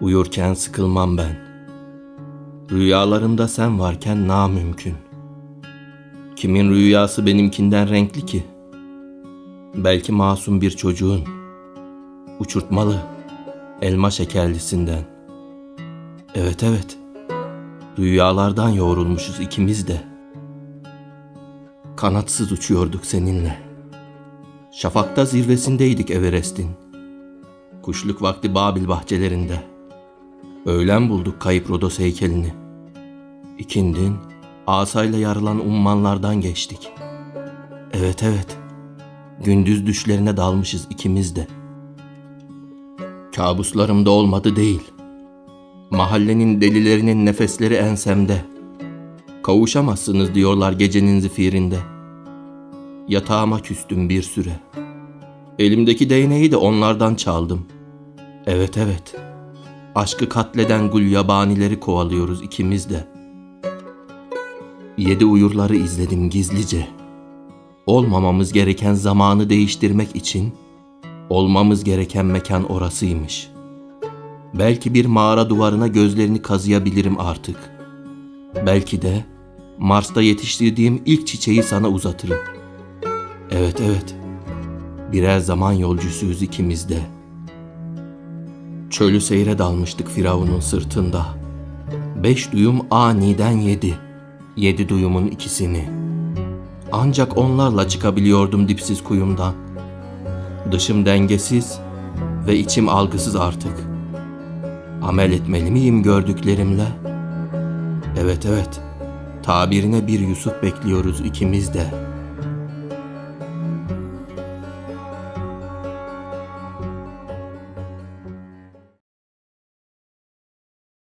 Uyurken sıkılmam ben. Rüyalarımda sen varken namümkün. Kimin rüyası benimkinden renkli ki? Belki masum bir çocuğun. Uçurtmalı, elma şekerlisinden. Evet evet, rüyalardan yoğrulmuşuz ikimiz de. Kanatsız uçuyorduk seninle. Şafakta zirvesindeydik Everest'in. Kuşluk vakti Babil bahçelerinde. Öğlen bulduk kayıp Rodos heykelini. İkindin asayla yarılan ummanlardan geçtik. Evet evet. Gündüz düşlerine dalmışız ikimiz de. Kabuslarımda olmadı değil. Mahallenin delilerinin nefesleri ensemde. Kavuşamazsınız diyorlar gecenin zifirinde. Yatağıma küstüm bir süre. Elimdeki değneği de onlardan çaldım. Evet evet. Aşkı katleden gul yabanileri kovalıyoruz ikimiz de. Yedi uyurları izledim gizlice. Olmamamız gereken zamanı değiştirmek için olmamız gereken mekan orasıymış. Belki bir mağara duvarına gözlerini kazıyabilirim artık. Belki de Mars'ta yetiştirdiğim ilk çiçeği sana uzatırım. Evet evet. Birer zaman yolcusuyuz ikimiz de. Çölü seyre dalmıştık Firavun'un sırtında. Beş duyum aniden yedi. Yedi duyumun ikisini. Ancak onlarla çıkabiliyordum dipsiz kuyumdan. Dışım dengesiz ve içim algısız artık. Amel etmeli miyim gördüklerimle? Evet evet. Tabirine bir Yusuf bekliyoruz ikimiz de.''